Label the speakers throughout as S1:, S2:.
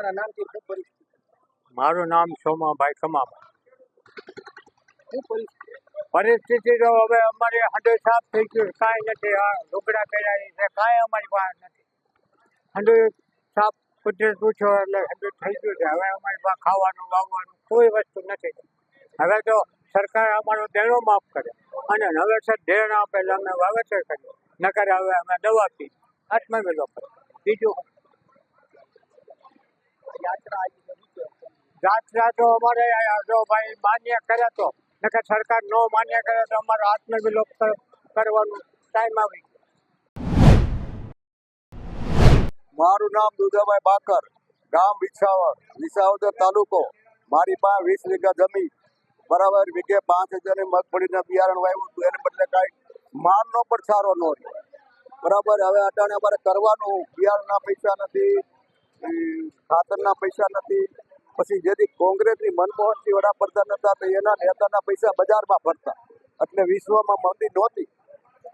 S1: તમારા નામથી ખૂબ પરિસ્થિતિ?
S2: મારું નામ સોમાભાઈ
S1: શું પરિસ્થિતિ?
S2: પરિસ્થિતિ તો હવે અમારી હંડો સાફ થઈ ગયું. કાંઈ નથી આ લુગડા પહેરાવી છે કાંઈ અમારી પાસે નથી. હંડો સાફ કુદરત પૂછો એટલે હંડો થઈ ગયું છે. હવે અમારી પાસે ખાવાનું વાવવાનું કોઈ વસ્તુ નથી. હવે તો સરકાર અમારો દેણો માફ કરે. અને નવેસર દેણ આપે એટલે અમે વાવેતર કરીએ. નકર હવે અમે દવા પી આત્મવિલો કરે બીજું
S1: યાત્રા છે.
S2: તો અમારે ભાઈ માન્ય કરે તો. નકર સરકાર નો માન્ય કરે તો અમારો આત્મવિલોપ કરવાનું ટાઈમ આવી
S3: મારું નામ દુધાભાઈ બાકર, ગામ વિછાવર વિસાવદર તાલુકો. મારી પાસે વીસ વીઘા જમીન, બરાબર વીઘે પાંચ હજારની મગફળીના બિયારણ વાવ્યું હતું. એને બદલે કાંઈ માલનો પણ સારો ન રહ્યો. બરાબર, હવે અટાણે અમારે કરવાનું, બિયારણના પૈસા નથી ખાતરના પૈસા નથી. પછી જેથી કોંગ્રેસની મનમોહનસિંહ વડાપ્રધાન હતા તો એના નેતાના પૈસા બજારમાં ભરતા એટલે વિશ્વમાં મંદી નહોતી.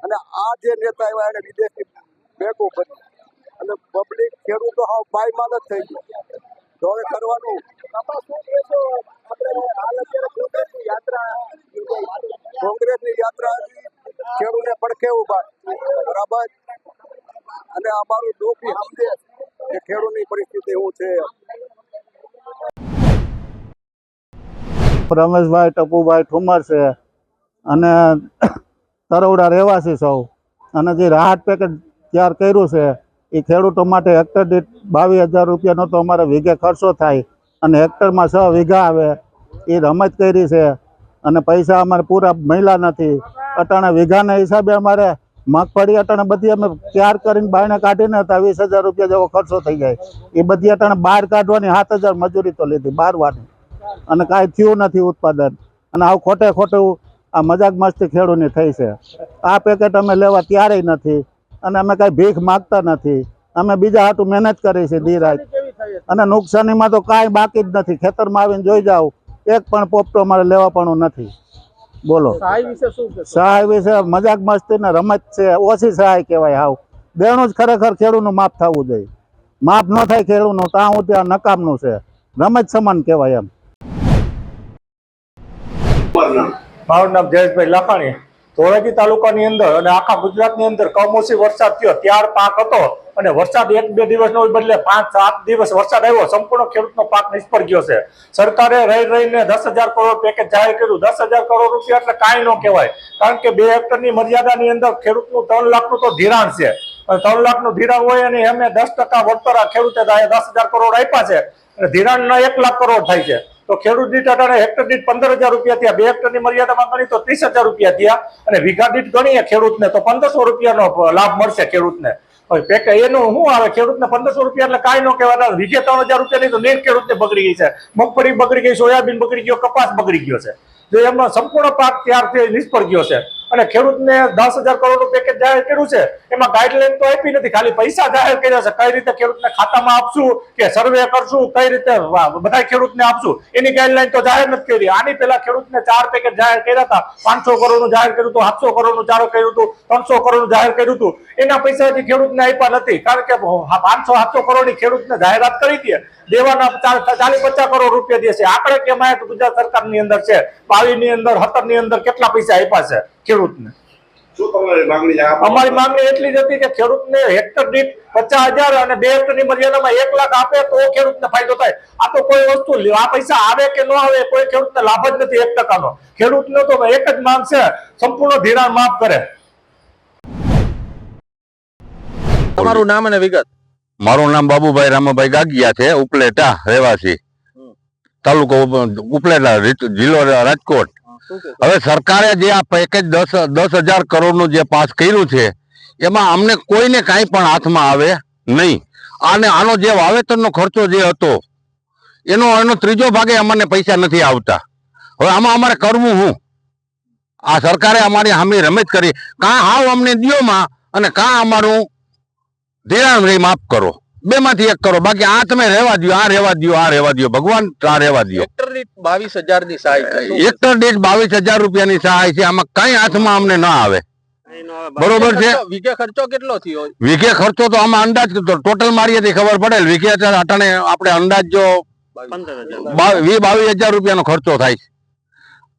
S3: અને આ જે નેતા એવા એને વિદેશી બેગો બની અને પબ્લિક ખેડૂતો હાવ પાયમાલ જ થઈ ગયો. તો હવે કરવાનું?
S1: કોંગ્રેસની યાત્રા
S3: ખેડૂતને પડખે ઊભા બરાબર? અને અમારું દુઃખ સમજે કે ખેડૂતની પરિસ્થિતિ એવું છે.
S4: રમેશભાઈ, ટપુભાઈ ઠુમર છે અને તરવડા રહેવાસી સૌ. અને જે રાહત પેકેજ તૈયાર કર્યું છે, એ ખેડૂતો માટે હેક્ટર દીઠ બાવીસ હજાર રૂપિયાનો તો અમારે વીઘે ખર્ચો થાય અને હેક્ટરમાં છ વીઘા આવે, એ રમત કરી છે. અને પૈસા અમારે પૂરા મળ્યા નથી. અટાણે વીઘાના હિસાબે અમારે મગફળી અટાણે બધી અમે તૈયાર કરીને બાયણે કાઢીને હતા, વીસ હજાર રૂપિયા જેવો ખર્ચો થઈ જાય. એ બધી અટાણે બહાર કાઢવાની સાત હજાર મજૂરી તો લીધી બારવાની અને કાંઈ થયું નથી ઉત્પાદન. અને આવું ખોટે ખોટું આ મજાક મસ્તી ખેડૂતની થઈ છે. આ પેકેટ અમે લેવા ત્યારેય નથી. અને અમે કાંઈ ભીખ માગતા નથી. અમે બીજા હાટું મહેનત કરી છે
S1: હતી?
S4: અને નુકસાનીમાં તો કાંઈ બાકી જ નથી. ખેતરમાં આવીને જોઈ જાઓ, એક પણ પોપટો અમારે લેવા પણ નથી. બોલો.
S1: સહાય વિશે શું
S4: સહાય વિશે મજાક મસ્તી ને રમત છે ઓછી સહાય કહેવાય હાવ. દેણું જ ખરેખર ખેડૂતનું માફ થવું જોઈએ. માફ ન થાય ખેડૂતનું ત્યાં હું ત્યાં નકામનું છે. રમત સમાન કહેવાય એમ.
S5: મારું નામ જયેશભાઈ લાખાણી ધોળાજી તાલુકાની અંદર અને આખા ગુજરાતની અંદર કમોસમી વરસાદ થયો. ત્યાર પાક હતો અને વરસાદ એક બે દિવસનો બદલે પાંચ સાત દિવસ વરસાદ આવ્યો. સંપૂર્ણ ખેડૂતનો પાક નિષ્ફળ ગયો છે. સરકારે રહી રહીને દસ હજાર કરોડ પેકેજ જાહેર કર્યું. દસ હજાર કરોડ રૂપિયા એટલે કાંઈ ન કહેવાય. કારણ કે બે હેક્ટરની મર્યાદાની અંદર ખેડૂતનું ત્રણ લાખનું તો ધિરાણ છે. અને ત્રણ લાખનું ધિરાણ હોય અને એમને દસ ટકા વળતર ખેડૂતે દસ હજાર કરોડ આપ્યા છે. અને ધિરાણના એક લાખ કરોડ થાય છે. તો ખેડૂત દીઠ અટાણે હેક્ટર દીઠ પંદર હજાર રૂપિયા થયા. બે હેક્ટરની મર્યાદામાં ગણી તો ત્રીસ હજાર રૂપિયા થયા અને વીઘા દીઠ ગણીએ ખેડૂતને તો પંદરસો રૂપિયાનો લાભ મળશે ખેડૂતને. પેકે એનું શું આવે? ખેડૂતને પંદરસો રૂપિયા એટલે કાંઈ ન કહેવાના. વીઘે ત્રણ હજાર રૂપિયાની તો નેટ ખેડૂતને બગડી ગઈ છે. મગફળી બગડી ગઈ, સોયાબીન બગડી ગયો, કપાસ બગડી ગયો છે. જો એમનો સંપૂર્ણ પાક ત્યારથી નિષ્ફળ ગયો છે. અને ખેડૂતને દસ હજાર કરોડનું પેકેજ જાહેર કર્યું છે, એમાં ગાઈડલાઈન તો આપી નથી. ખાલી પૈસા જાહેર કર્યા છે. કઈ રીતે ખેડૂતને ખાતામાં આપશું, કે સર્વે કરશું, કઈ રીતે બધા ખેડૂતને આપશું? એની ગાઈડલાઈન તો જાહેર નથી કરી. આની પહેલા ખેડૂતને ચાર પેકેજ જાહેર કર્યા હતા. પાંચસો કરોડનું જાહેર કર્યું હતું, સાતસો કરોડનું ચારો કર્યું હતું, ત્રણસો કરોડનું જાહેર કર્યું હતું. એના પૈસા હજી ખેડૂતને આપ્યા નથી. કારણ કે પાંચસો, સાતસો કરોડની ખેડૂતને જાહેરાત કરી દે દેવાના ચાલીસ, પચાસ કરોડ રૂપિયા દે છે. આંકડે કેમ ગુજરાત સરકારની અંદર છે? બાવીસની અંદર સત્તરની અંદર કેટલા પૈસા આપ્યા છે? ખેડૂતને
S6: શું તમારી માંગણી છે?
S5: અમારી માંગણી એટલી જ હતી કે ખેડૂતને હેક્ટર દીઠ પચાસ હજાર અને બે હેક્ટરની મર્યાદામાં એક લાખ આપે તો ખેડૂતને ફાયદો થાય. આ તો કોઈ વસ્તુ આ પૈસા આવે કે ન આવે કોઈ ખેડૂતને લાભ જ નથી એક ટકાનો. ખેડૂતનો તો એક જ માંગ છે સંપૂર્ણ ધિરાણ માફ કરે.
S1: તમારું નામ અને વિગત.
S7: મારું નામ બાબુભાઈ રામાભાઈ ગાગિયા છે ઉપલેટા રહેવાસી. તાલુકો ઉપલેટા જિલ્લો રાજકોટ. હવે સરકારે જે આ પેકેજ દસ દસ હજાર કરોડનું જે પાસ કર્યું છે, એમાં અમને કોઈને કાંઈ પણ હાથમાં આવે નહીં. અને આનો જે વાવેતરનો ખર્ચો જે હતો, એનો એનો ત્રીજો ભાગે અમને પૈસા નથી આવતા. હવે આમાં અમારે કરવું હું? આ સરકારે અમારી હામી રમત કરી. કાં હાવ અમને દિયોમાં અને કાં અમારું ધિરાણ રે માફ કરો. બે માંથી એક કરો. બાકી આ તમે રહેવા દો આ રહેવા દો આ રહેવા દો ભગવાન આ રહેવા દો
S1: હેક્ટર દીઠ બાવીસ હજારની સહાય
S7: હેક્ટર દીઠ બાવીસ હજાર રૂપિયાની સહાય છે. આમાં કઈ હાથમાં અમને ના આવે. બરોબર છે?
S8: વીઘે ખર્ચો કેટલો થયો?
S7: વીઘે ખર્ચો તો આમાં અંદાજ ટોટલ મારીએ થી ખબર પડે. વીઘે અટાણે આપણે અંદાજ જો વીસ બાવીસ હજાર રૂપિયાનો ખર્ચો થાય છે.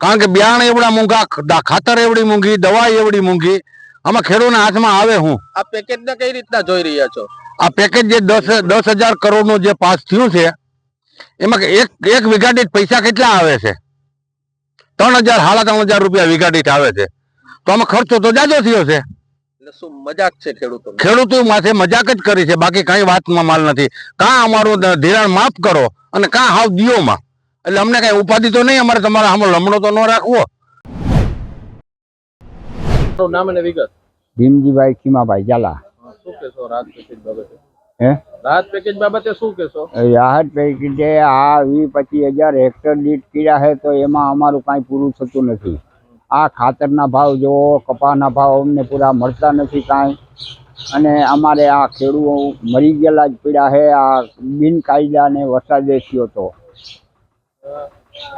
S7: કારણ કે બિયારણ એવડા મોંઘા ખાતર એવડી મોંઘી દવા એવડી મોંઘી આમાં ખેડૂતના હાથમાં આવે હું?
S8: આ પેકેજ ને કઈ રીતના જોઈ રહ્યા છો?
S7: આ પેકેજ જે દસ દસ હજાર કરોડનું જે પાસ થયું છે એમાં એક એક વીઘા દીઠ પૈસા કેટલા આવે છે? ત્રણ હજાર સાડા ત્રણ હજાર રૂપિયા વીઘા દીઠ આવે છે. તો આમાં ખર્ચો તો જાજો થયો છે.
S8: મજાક છે ખેડૂતો
S7: ખેડૂતો માથે મજાક જ કરી છે બાકી કઈ વાતમાં માલ નથી. કાં અમારું ધિરાણ માફ કરો અને કાં હાવ દિયોમાં એટલે અમને કઈ ઉપાધિ તો નહીં અમારે તમારે આમાં લમણો તો ન રાખવો.
S8: નામ અને વિગત?
S9: ભીમજીભાઈ ખીમાભાઈ ઝાલા.
S8: શું કેશો રાહત પેકેજ બાબતે?
S9: હે?
S8: રાહત પેકેજ બાબતે શું કેશો
S9: રાહત પૈકી આ વીસ પચીસ હજાર હેક્ટર દીઠ કર્યા છે તો એમાં અમારું કાંઈ પૂરું થતું નથી. આ ખાતરના ભાવ જોવો કપાસના ભાવ અમને પૂરા મળતા નથી કાંઈ. અને અમારે આ ખેડૂતો મરી ગયેલા જ પીડા છે આ બિનકાયદાને વરસાદે થયો તો.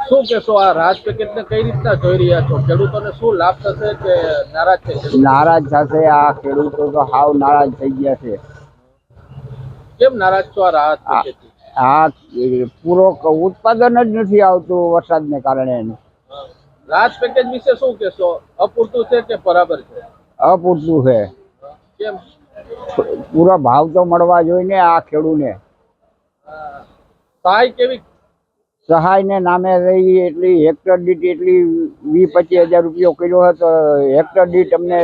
S8: શું કેશો આ રાજ પેકેજ ને કઈ રીતના જોઈ રહ્યા છો? ખેડૂતોને શું લાભ થશે કે નારાજ છે
S9: નારાજ થશે આ ખેડૂતો તો હાવ નારાજ થઈ ગયા છે.
S8: કેમ નારાજ છો આ રાહત
S9: આ પૂરો ઉત્પાદન જ નથી આવતું વરસાદને કારણે.
S8: રાહત પેકેજ વિશે શું કેશો અપૂરતું છે કે બરાબર છે?
S9: અપૂરતું છે.
S8: કેમ?
S9: પૂરો ભાવ તો મળવા જોઈએ ને આ ખેડૂને.
S8: સહાય કેવી
S9: સહાયને નામે રહી એટલી હેક્ટર દીઠ એટલી વીસ પચીસ હજાર રૂપિયો કર્યો હતો. હેક્ટર દીઠ અમને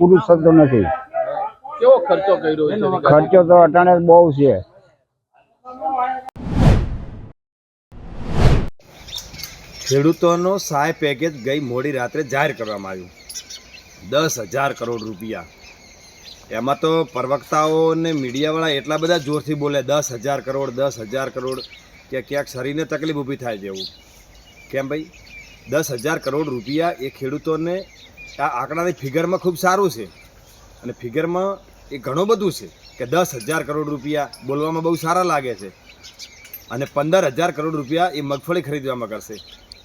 S9: પૂરું થતું નથી.
S8: કેવો ખર્ચો કર્યો
S9: ખર્ચો તો અટાણે બહુ છે.
S10: ખેડૂતોનો સહાય પેકેજ ગઈ મોડી રાત્રે જાહેર કરવામાં આવ્યું. દસ હજાર કરોડ રૂપિયા. એમાં તો પ્રવક્તાઓ ને મીડિયાવાળા એટલા બધા જોરથી બોલે દસ હજાર કરોડ દસ હજાર કરોડ. કે ક્યાંક શરીરને તકલીફ ઊભી થાય જેવું. કેમ ભાઈ? દસ હજાર કરોડ રૂપિયા એ ખેડૂતોને આ આંકડાની ફિગરમાં ખૂબ સારું છે. અને ફિગરમાં એ ઘણું બધું છે કે દસ હજાર કરોડ રૂપિયા બોલવામાં બહુ સારા લાગે છે. અને પંદર હજાર કરોડ રૂપિયા એ મગફળી ખરીદવામાં કરશે.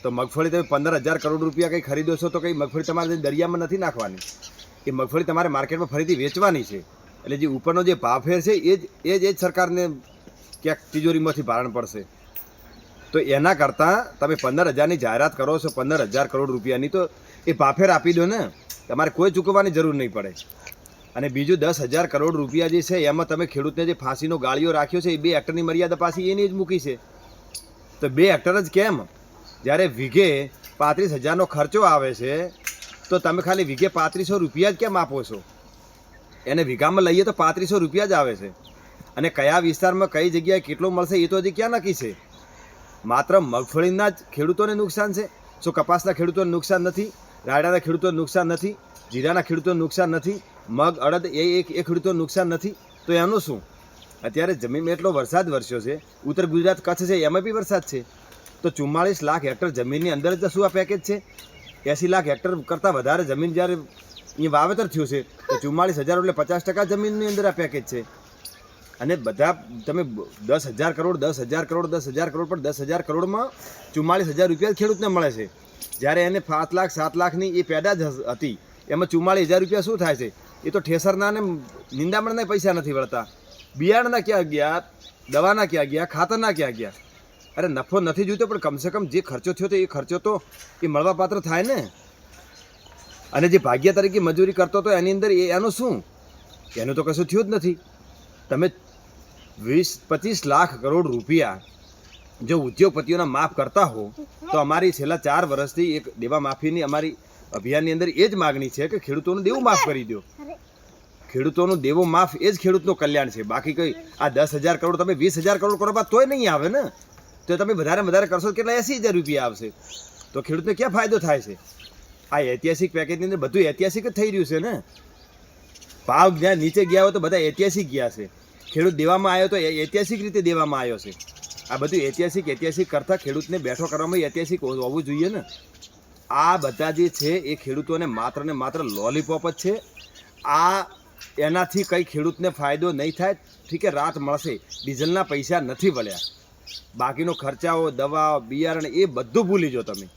S10: તો મગફળી તમે પંદર હજાર કરોડ રૂપિયા કંઈ ખરીદો છો તો કંઈ મગફળી તમારે દરિયામાં નથી નાખવાની. એ મગફળી તમારે માર્કેટમાં ફરીથી વેચવાની છે. એટલે જે ઉપરનો જે ભાવફેર છે એ જ એ જ એ જ સરકારને ક્યાંક તિજોરીમાંથી ભારણ પડશે. તો એના કરતાં તમે પંદર હજારની જાહેરાત કરો છો, પંદર હજાર કરોડ રૂપિયાની, તો એ ભાફેર આપી દો ને. તમારે કોઈ ચૂકવવાની જરૂર નહીં પડે. અને બીજું દસ હજાર કરોડ રૂપિયા જે છે, એમાં તમે ખેડૂતને જે ફાંસીનો ગાળીઓ રાખ્યો છે, એ બે હેક્ટરની મર્યાદા પાછી એની જ મૂકી છે. તો બે હેક્ટર જ કેમ? જ્યારે વીઘે પાંત્રીસ હજારનો ખર્ચો આવે છે, તો તમે ખાલી વીઘે પાંત્રીસો રૂપિયા જ કેમ આપો છો? એને વીઘામાં લઈએ તો પાંત્રીસો રૂપિયા જ આવે છે. અને કયા વિસ્તારમાં કઈ જગ્યાએ કેટલું મળશે એ તો હજી ક્યાં નક્કી છે? માત્ર મગફળીના જ ખેડૂતોને નુકસાન છે. શું કપાસના ખેડૂતોને નુકસાન નથી, રાયડાના ખેડૂતોને નુકસાન નથી, જીરાના ખેડૂતોને નુકસાન નથી, મગ, અડદ, એ એક, એ ખેડૂતોને નુકસાન નથી, તો એનું શું? અત્યારે જમીનમાં એટલો વરસાદ વરસ્યો છે, ઉત્તર ગુજરાત કચ્છ છે, એમાં બી વરસાદ છે. તો ચુમ્માળીસ લાખ હેક્ટર જમીનની અંદર જ શું આ પેકેજ છે? એંસી લાખ હેક્ટર કરતાં વધારે જમીન જ્યારે અહીંયા વાવેતર થયું છે, તો ચુમ્માળીસ હજાર એટલે પચાસ ટકા જમીનની અંદર આ પેકેજ છે. અને બધા તમે દસ હજાર કરોડ, દસ હજાર કરોડ, દસ હજાર કરોડ પણ દસ હજાર કરોડમાં ચુમ્માળીસ હજાર રૂપિયા ખેડૂતને મળે છે. જ્યારે એને પાંચ લાખ, સાત લાખની એ પેદા જ હતી. એમાં ચુમ્માળીસ હજાર રૂપિયા શું થાય છે? એ તો ઠેસરના ને નિંદામણના પૈસા નથી વળતા. બિયારણના ક્યાં ગયા? દવાના ક્યાં ગયા? ખાતરના ક્યાં ગયા? અરે નફો નથી જોઈતો, પણ કમસે કમ જે ખર્ચો થયો તો એ ખર્ચો તો એ મળવાપાત્ર થાય ને. અને જે ભાગ્ય તરીકે મજૂરી કરતો હતો એની અંદર એ, એનું શું? એનું તો કશું થયું જ નથી. તમે વીસ પચીસ લાખ કરોડ રૂપિયા જો ઉદ્યોગપતિઓના માફ કરતા હો તો અમારી છેલ્લા ચાર વર્ષથી એક દેવા માફીની અમારી અભિયાનની અંદર એ જ માગણી છે કે ખેડૂતોનું દેવું માફ કરી દો. ખેડૂતોનું દેવો માફ એ જ ખેડૂતનું કલ્યાણ છે. બાકી કંઈ આ દસ હજાર કરોડ તમે વીસ હજાર કરોડ કરો બાદ તોય નહીં આવે ને? તો તમે વધારે વધારે કરશો કેટલા એસી હજાર રૂપિયા આવશે. તો ખેડૂતને ક્યાં ફાયદો થાય છે? આ ઐતિહાસિક પેકેજની અંદર બધું ઐતિહાસિક જ થઈ રહ્યું છે ને? ભાવ જ્યાં નીચે ગયા હોય તો બધા ઐતિહાસિક ગયા છે. ખેડૂત દેવામાં આવ્યો તો ઐતિહાસિક રીતે દેવામાં આવ્યો છે. આ બધું ઐતિહાસિક ઐતિહાસિક કરતાં ખેડૂતને બેઠો કરવામાં ઐતિહાસિક હોવું જોઈએ ને. આ બધા જે છે એ ખેડૂતોને માત્ર ને માત્ર લોલીપોપ જ છે. આ એનાથી કંઈ ખેડૂતને ફાયદો નહીં થાય. ઠીક રાત મળશે, ડીઝલના પૈસા નથી વળ્યા. બાકીનો ખર્ચાઓ, દવાઓ, બિયારણ એ બધું ભૂલી જો તમે.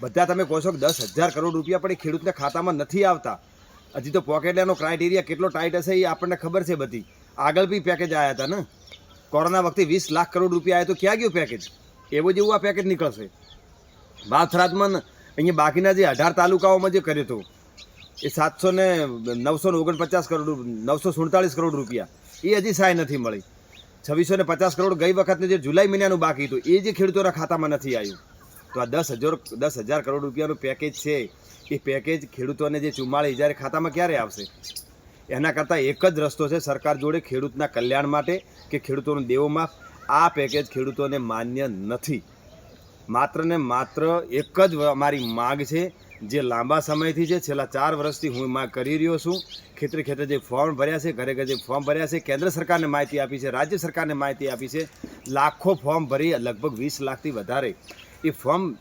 S10: બધા તમે કહો છો કે દસ હજાર કરોડ રૂપિયા પણ એ ખેડૂતના ખાતામાં નથી આવતા. હજી તો પોકેટલાનો ક્રાઇટેરિયા કેટલો ટાઈટ હશે એ આપણને ખબર છે બધી. આગળ બી પેકેજ આવ્યા હતા ને? કોરોના વખતે વીસ લાખ કરોડ રૂપિયા આવ્યા તો ક્યાં ગયું પેકેજ એવો જેવું આ પેકેજ નીકળશે. બાથરાજમાં અહીંયા બાકીના જે અઢાર તાલુકાઓમાં જે કર્યું હતું, એ સાતસો ને નવસો ને ઓગણપચાસ કરોડ નવસો સુડતાલીસ કરોડ રૂપિયા. એ હજી સહાય નથી મળી. છવ્વીસો ને પચાસ કરોડ ગઈ વખતનું જે જુલાઈ મહિનાનું બાકી હતું, એ જે ખેડૂતોના ખાતામાં નથી આવ્યું. તો આ દસ હજાર દસ હજાર કરોડ રૂપિયાનું પેકેજ છે. એ પેકેજ ખેડૂતોને જે ચુમ્માળી હજાર ખાતામાં ક્યારે આવશે? એના કરતાં એક જ રસ્તો છે સરકાર જોડે ખેડૂતના કલ્યાણ માટે કે ખેડૂતોનું દેવો માફ. આ પેકેજ ખેડૂતોને માન્ય નથી. માત્ર ને માત્ર એક જ અમારી માગ છે, જે લાંબા સમયથી છે, છેલ્લા ચાર વર્ષથી હું માગ કરી રહ્યો છું. ખેતરે ખેતરે જે ફોર્મ ભર્યા છે, ઘરે ઘરે જે ફોર્મ ભર્યા છે, કેન્દ્ર સરકારને માહિતી આપી છે, રાજ્ય સરકારને માહિતી આપી છે, લાખો ફોર્મ ભરી લગભગ વીસ લાખથી વધારે. એ ફોર્મ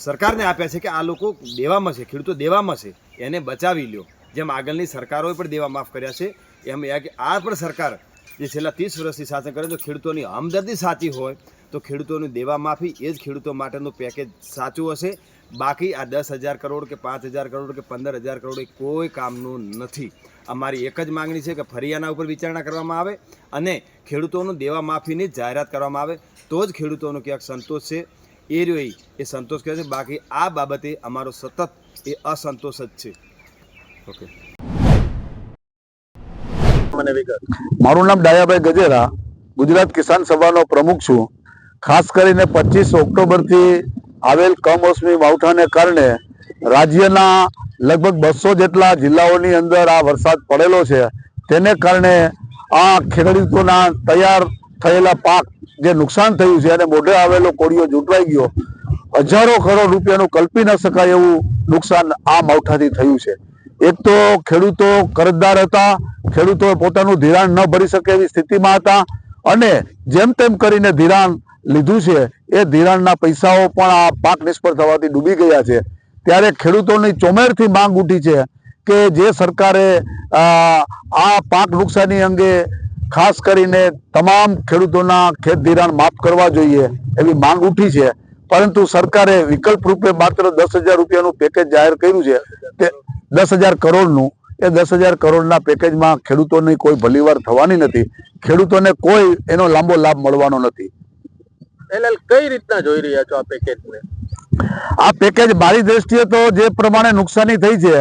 S10: સરકારને આપ્યા છે કે આ લોકો દેવામાં છે, ખેડૂતો દેવામાં છે, એને બચાવી લ્યો. જેમ આગળની સરકારોએ પણ દેવા માફ કર્યા છે, એમ આ- આ પણ સરકાર જે છેલ્લા ત્રીસ વર્ષથી શાસન કરે તો ખેડૂતોની હમદર્દી સાચી હોય, તો ખેડૂતોની દેવા માફી એ જ ખેડૂતો માટેનું પેકેજ સાચું હશે. બાકી આ દસ હજાર કરોડ કે પાંચ હજાર કરોડ કે પંદર હજાર કરોડ એ કોઈ કામનું નથી. અમારી એક જ માગણી છે કે ફરી આના ઉપર વિચારણા કરવામાં આવે અને ખેડૂતોનું દેવા માફીની જાહેરાત કરવામાં આવે, તો જ ખેડૂતોનો ક્યાંક સંતોષ છે. એ રહ્યો એ સંતોષ કહે છે. બાકી આ બાબતે અમારો સતત એ અસંતોષ જ છે.
S11: મારું નામ ડાયાભાઈ ગજેરા. ગુજરાત કિસાન સભાનો પ્રમુખ છું. ખાસ કરીને પચીસ ઓક્ટોબરથી આવેલ કમોસમી માવઠાને કારણે રાજ્યના લગભગ બસો જેટલા જિલ્લાઓની અંદર આ વરસાદ પડેલો છે. તેને કારણે આ ખેડૂતોના તૈયાર થયેલા પાક જે નુકસાન થયું છે અને મોઢે આવેલો કોળીઓ જૂંટવાઈ ગયો. હજારો કરોડ રૂપિયાનું કલ્પી ન શકાય એવું નુકસાન આ માવઠાથી થયું છે. એક તો ખેડૂતો કરજદાર હતા ખેડૂતો પોતાનું ધિરાણ ન ભરી શકે એવી સ્થિતિમાં હતા અને જેમ તેમ કરીને ધિરાણ લીધું છે, એ ધિરાણના પૈસાઓ પણ આ પાક નિષ્ફળ થવાથી ડૂબી ગયા છે. ત્યારે ખેડૂતોની ચોમેરથી માંગ ઉઠી છે કે જે સરકારે આ પાક નુકસાની અંગે ખાસ કરીને તમામ ખેડૂતોના ખેત ધિરાણ માફ કરવા જોઈએ એવી માંગ ઉઠી છે. પરંતુ સરકારે વિકલ્પ રૂપે માત્ર દસ હજાર રૂપિયાનું પેકેજ જાહેર કર્યું છે. તે દસ હજાર કરોડનું એ દસ હજાર કરોડના પેકેજમાં ખેડૂતોની કોઈ ભલીવાર થવાની નથી. ખેડૂતોને કોઈ એનો લાંબો લાભ મળવાનો નથી.
S8: એટલે કઈ રીતના જોઈ રહ્યા છો આ પેકેજને
S11: આ પેકેજ મારી દ્રષ્ટિએ તો જે પ્રમાણે નુકસાની થઈ છે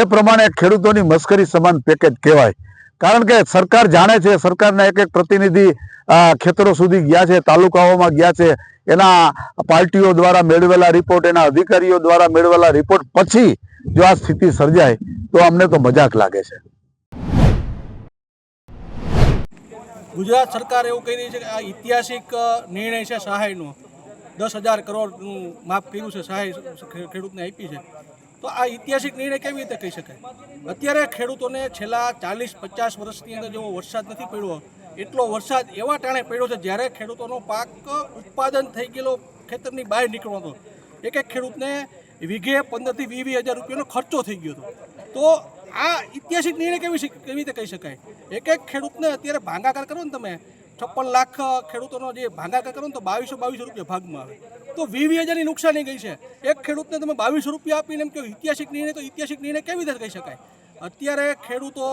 S11: એ પ્રમાણે ખેડૂતોની મસ્કરી સમાન પેકેજ કહેવાય. કારણ કે સરકાર જાણે છે સરકારના એક એક પ્રતિનિધિ ખેતરો સુધી ગયા છે, તાલુકાઓમાં ગયા છે. એના પાર્ટીઓ દ્વારા મેળવેલા રિપોર્ટ એના અધિકારીઓ દ્વારા મેળવેલા રિપોર્ટ પછી જો આ સ્થિતિ સર્જાય, તો અમને તો મજાક લાગે છે.
S12: ગુજરાત સરકાર એવું કહી રહી છે કે આ ઐતિહાસિક નિર્ણય છે સહાયનો દસ હજાર કરોડનું માફ કર્યું છે સહાય ખેડૂતને આપી છે. તો આ ઐતિહાસિક નિર્ણય કેવી રીતે કહી શકાય? અત્યારે ખેડૂતોને છેલ્લા ચાલીસ પચાસ વર્ષની અંદર જેવો વરસાદ નથી પડ્યો એટલો વરસાદ એવા ટાણે પડ્યો છે જ્યારે ખેડૂતોનો પાક ઉત્પાદન થઈ ગયેલો ખેતરની બહાર નીકળવાનો એક એક ખેડૂતને વીઘે પંદરથી વીસ વીસ હજાર રૂપિયાનો ખર્ચો થઈ ગયો હતો. તો આ ઐતિહાસિક નિર્ણય કેવી કેવી રીતે કહી શકાય? એક એક ખેડૂતને અત્યારે ભાંગાકાર કરો ને તમે, છપ્પન લાખ ખેડૂતોનો જે ભાંગાકાર કરો ને તો બાવીસો બાવીસો રૂપિયા ભાગમાં આવે. તો વીસ વીસ હજારની નુકસાની ગઈ છે. એક ખેડૂતને તમે બાવીસો રૂપિયા આપીને એમ કહો ઐતિહાસિક નિર્ણય, તો ઐતિહાસિક નિર્ણય કેવી રીતે કહી શકાય? અત્યારે ખેડૂતો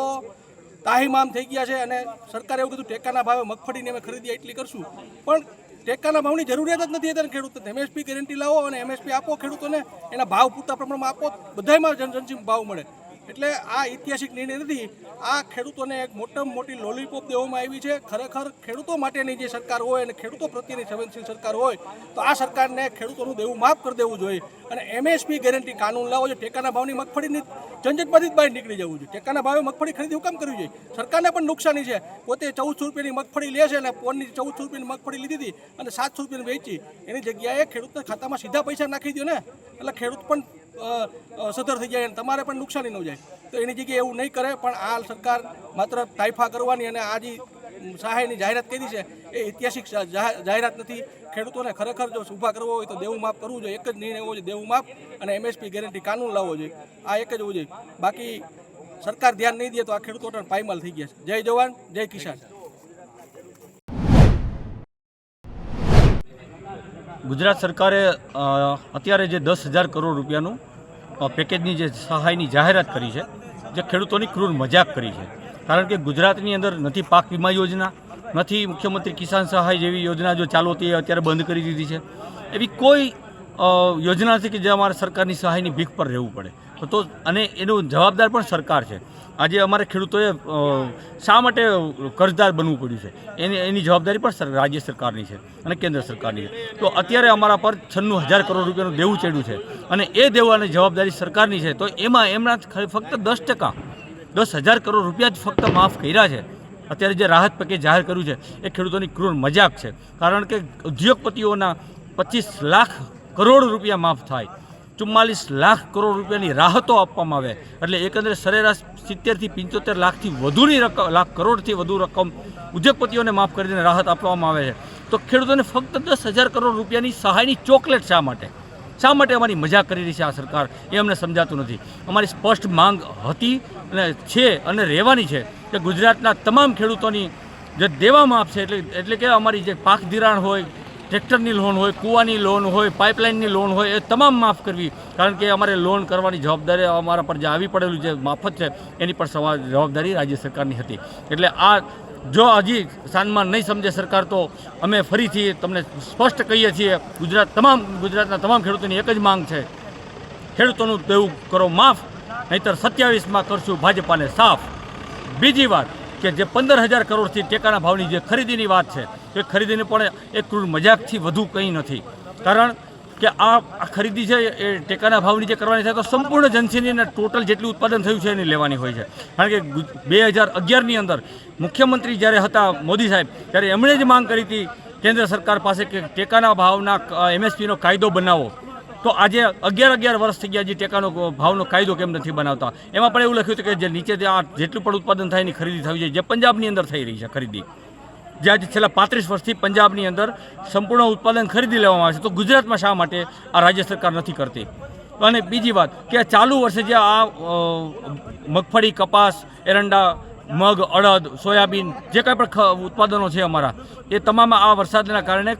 S12: તાહીમામ થઈ ગયા છે અને સરકારે એવું કીધું, ટેકાના ભાવે મગફળીની અમે ખરીદી એટલી કરશું. પણ ટેકાના ભાવની જરૂરિયાત જ નથી અત્યારે ખેડૂતોને. એમએસપી ગેરંટી લાવો અને એમએસપી આપો ખેડૂતોને, એના ભાવ પૂરતા પ્રમાણમાં આપો બધામાં જનજનસી ભાવ મળે. એટલે આ ઐતિહાસિક નિર્ણય નથી, આ ખેડૂતોને એક મોટામાં મોટી લોલીપોપ દેવામાં આવી છે. ખરેખર ખેડૂતો માટેની જે સરકાર હોય અને ખેડૂતો પ્રત્યેની સંવેદનશીલ સરકાર હોય, તો આ સરકારને ખેડૂતોનું દેવું માફ કરી દેવું જોઈએ અને એમએસપી ગેરંટી કાનૂન લાવો જોઈએ ટેકાના ભાવની મગફળીની ઝંઝટમાંથી જ બહાર નીકળી જવું જોઈએ. ટેકાના ભાવે મગફળી ખરીદી હું કામ કરવી જોઈએ. સરકારને પણ નુકસાની છે. પોતે ચૌદસો રૂપિયાની મગફળી લે છે અને પોનની ચૌદસો રૂપિયાની મગફળી લીધી હતી અને સાતસો રૂપિયાની વેચી. એની જગ્યાએ ખેડૂતના ખાતામાં સીધા પૈસા નાખી દો ને. એટલે ખેડૂત પણ સધર થઈ જાય અને તમારે પણ નુકસાની ન જાય. તો એની જગ્યાએ એવું નહીં કરે, પણ આ સરકાર માત્ર તાઇફા કરવાની અને આ જે સહાયની જાહેરાત કરી છે, એ ઐતિહાસિક જાહેરાત નથી. ખેડૂતોને ખરેખર જો ઊભા કરવો હોય તો દેવું માફ કરવું જોઈએ. એક જ નિર્ણય હોવો જોઈએ, દેવું માફ અને એમએસપી ગેરંટી કાનૂન લાવવો જોઈએ. આ એક જ હોવું જોઈએ. બાકી સરકાર ધ્યાન નહીં દે તો આ ખેડૂતો પાયમાલ થઈ ગયા છે. જય જવાન, જય કિસાન.
S13: ગુજરાત સરકારે અત્યારે જે દસ હજાર કરોડ રૂપિયાનું પેકેજની જે સહાયની જાહેરાત કરી છે, જે ખેડૂતોની ક્રૂર મજાક કરી છે. કારણ કે ગુજરાતની અંદર નથી પાક વીમા યોજના, નથી મુખ્યમંત્રી કિસાન સહાય જેવી યોજના જો ચાલુ હતી અત્યારે બંધ કરી દીધી છે. એવી કોઈ યોજના છે કે જે અમારે સરકારની સહાયની ભીખ પર રહેવું પડે. તો, અને એનો જવાબદાર પણ સરકાર છે. આજે અમારે ખેડૂતોએ શા માટે કરજદાર બનવું પડ્યું છે? એની એની જવાબદારી પણ રાજ્ય સરકારની છે અને કેન્દ્ર સરકારની છે. તો અત્યારે અમારા પર છન્નું હજાર કરોડ રૂપિયાનું દેવું ચડ્યું છે અને એ દેવાની જવાબદારી સરકારની છે. તો એમાં એમના ફક્ત દસ ટકા, દસ હજાર કરોડ રૂપિયા જ ફક્ત માફ કર્યા છે. અત્યારે જે રાહત પેકેજ જાહેર કર્યું છે, એ ખેડૂતોની ક્રૂર મજાક છે. કારણ કે ઉદ્યોગપતિઓના પચીસ લાખ કરોડ રૂપિયા માફ થાય. ચુમ્માલીસ લાખ કરોડ રૂપિયાની રાહતો આપવામાં આવે. એટલે એકંદરે સરેરાશ સિત્તેરથી પંચોતેર લાખથી વધુની રકમ, લાખ કરોડથી વધુ રકમ ઉદ્યોગપતિઓને માફ કરીને રાહત આપવામાં આવે છે. તો ખેડૂતોને ફક્ત દસ હજાર કરોડ રૂપિયાની સહાયની ચોકલેટ શા માટે? શા માટે અમારી મજાક કરી રહી છે આ સરકાર? એ અમને સમજાતું નથી. અમારી સ્પષ્ટ માંગ હતી અને છે અને રહેવાની છે કે ગુજરાતના તમામ ખેડૂતોની જે દેવા આપશે એટલે એટલે કે અમારી જે પાક ધિરાણ હોય ટ્રેક્ટરની લોન હોય, કૂવાની લોન હોય, પાઇપલાઇનની લોન હોય, એ તમામ માફ કરવી. કારણ કે અમારે લોન કરવાની જવાબદારી અમારા પર જે આવી પડેલું જે માફત છે, એની પર જવાબદારી રાજ્ય સરકારની હતી. એટલે આ જો હજી સાનમાં નહીં સમજે સરકાર, તો અમે ફરીથી તમને સ્પષ્ટ કહીએ છીએ, ગુજરાત તમામ, ગુજરાતના તમામ ખેડૂતોની એક જ માંગ છે. ખેડૂતોનું દેવું કરો માફ, નહીતર સત્યાવીસમાં કરશું ભાજપાને સાફ. બીજી વાત કે જે પંદર હજાર કરોડથી ટેકાના ભાવની જે ખરીદીની વાત છે એ ખરીદીને પણ એ ક્રૂર મજાકથી વધુ કંઈ નથી. કારણ કે આ ખરીદી છે, એ ટેકાના ભાવની જે કરવાની થાય તો સંપૂર્ણ જનસીની ટોટલ જેટલું ઉત્પાદન થયું છે એની લેવાની હોય છે. કારણ કે બે હજાર અગિયારની અંદર મુખ્યમંત્રી જ્યારે હતા મોદી સાહેબ, ત્યારે એમણે જ માંગ કરી હતી કેન્દ્ર સરકાર પાસે કે ટેકાના ભાવના એમએસપીનો કાયદો બનાવો. તો આજે અગિયાર અગિયાર વર્ષ થઈ ગયા જે ટેકાનો ભાવનો કાયદો કેમ નથી બનાવતા? એમાં પણ એવું લખ્યું હતું કે જે નીચે આ જેટલું પણ ઉત્પાદન થાય એની ખરીદી થવી જોઈએ, જે પંજાબની અંદર થઈ રહી છે ખરીદી. જે આજે છેલ્લા પાંત્રીસ વર્ષથી પંજાબની અંદર સંપૂર્ણ ઉત્પાદન ખરીદી લેવામાં આવે છે, તો ગુજરાતમાં શા માટે આ રાજ્ય સરકાર નથી કરતી? અને બીજી વાત, કે ચાલુ વર્ષે જે આ મગફળી, કપાસ, એરંડા, મગ, અડદ, સોયાબીન જે કાંઈ પણ ઉત્પાદનો છે અમારા, એ તમામ આ વરસાદના કારણે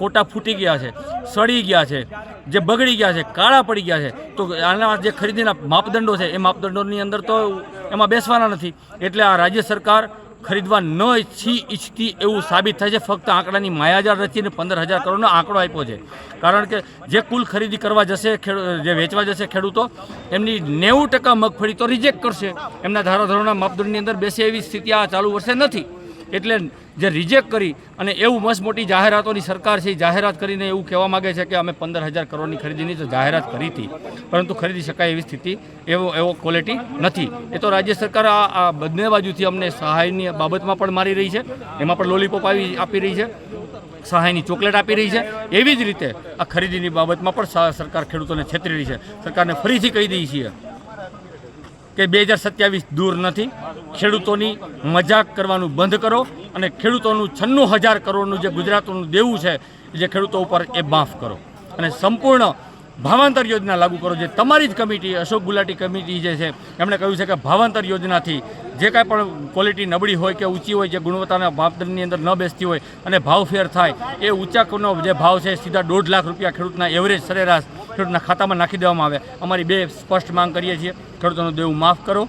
S13: કોટા ફૂટી ગયા છે, સડી ગયા છે, જે બગડી ગયા છે, કાળા પડી ગયા છે. તો આના જે ખરીદીના માપદંડો છે, એ માપદંડોની અંદર તો એમાં બેસવાના નથી. એટલે આ રાજ્ય સરકાર ખરીદવા ન ઈચ્છી ઈચ્છતી એવું સાબિત થાય છે. ફક્ત આંકડાની માયાજાળ રચીને પંદર હજાર કરોડનો આંકડો આપ્યો છે. કારણ કે જે કુલ ખરીદી કરવા જશે જે વેચવા જશે ખેડૂતો, એમની નેવું ટકા મગફળી તો રિજેક્ટ કરશે. એમના ધારાધોરણના માપદંડની અંદર બેસે એવી સ્થિતિ આ ચાલુ વર્ષે નથી. એટલે જે રિજેક્ટ કરી અને એવું મસ્ત મોટી જાહેરાતોની સરકાર છે, એ જાહેરાત કરીને એવું કહેવા માગે છે કે અમે પંદર હજાર કરોડની ખરીદીની તો જાહેરાત કરી હતી. પરંતુ ખરીદી શકાય એવી સ્થિતિ, એવો એવો ક્વોલિટી નથી. એ તો રાજ્ય સરકાર આ બંને બાજુથી અમને સહાયની બાબતમાં પણ મારી રહી છે. એમાં પણ લોલીપોપ આવી, આપી રહી છે. સહાયની ચોકલેટ આપી રહી છે. એવી જ રીતે આ ખરીદીની બાબતમાં પણ સરકાર ખેડૂતોને છેતરી રહી છે. સરકારને ફરીથી કહી દઈએ છીએ કે બે હજાર સત્યાવીસ દૂર નથી. ખેડૂતોની મજાક કરવાનું બંધ કરો અને ખેડૂતોનું છન્નું હજાર કરોડનું જે ગુજરાતનું દેવું છે, જે ખેડૂતો ઉપર એ માફ કરો. અને સંપૂર્ણ ભાવાંતર યોજના લાગુ કરો, જે તમારી જ કમિટી, અશોક ગુલાટી કમિટી જે છે, એમણે કહ્યું છે કે ભાવાંતર યોજનાથી જે કાંઈ પણ ક્વોલિટી નબળી હોય કે ઊંચી હોય, જે ગુણવત્તાના માપદંડની અંદર ન બેસતી હોય અને ભાવ ફેર થાય, એ ઊંચાનો જે ભાવ છે, સીધા દોઢ લાખ રૂપિયા ખેડૂતના એવરેજ સરેરાશ ખેડૂતના ખાતામાં નાખી દેવામાં આવે. અમારી બે સ્પષ્ટ માંગ કરીએ છીએ, ખેડૂતોનું દેવું માફ કરો.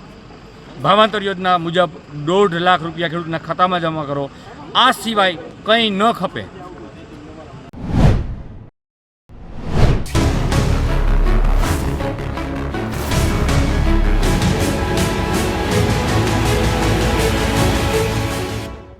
S13: ભાવાંતર યોજના મુજબ દોઢ લાખ રૂપિયા ખેડૂતના ખાતામાં જમા કરો. આ સિવાય કંઈ ન ખપે.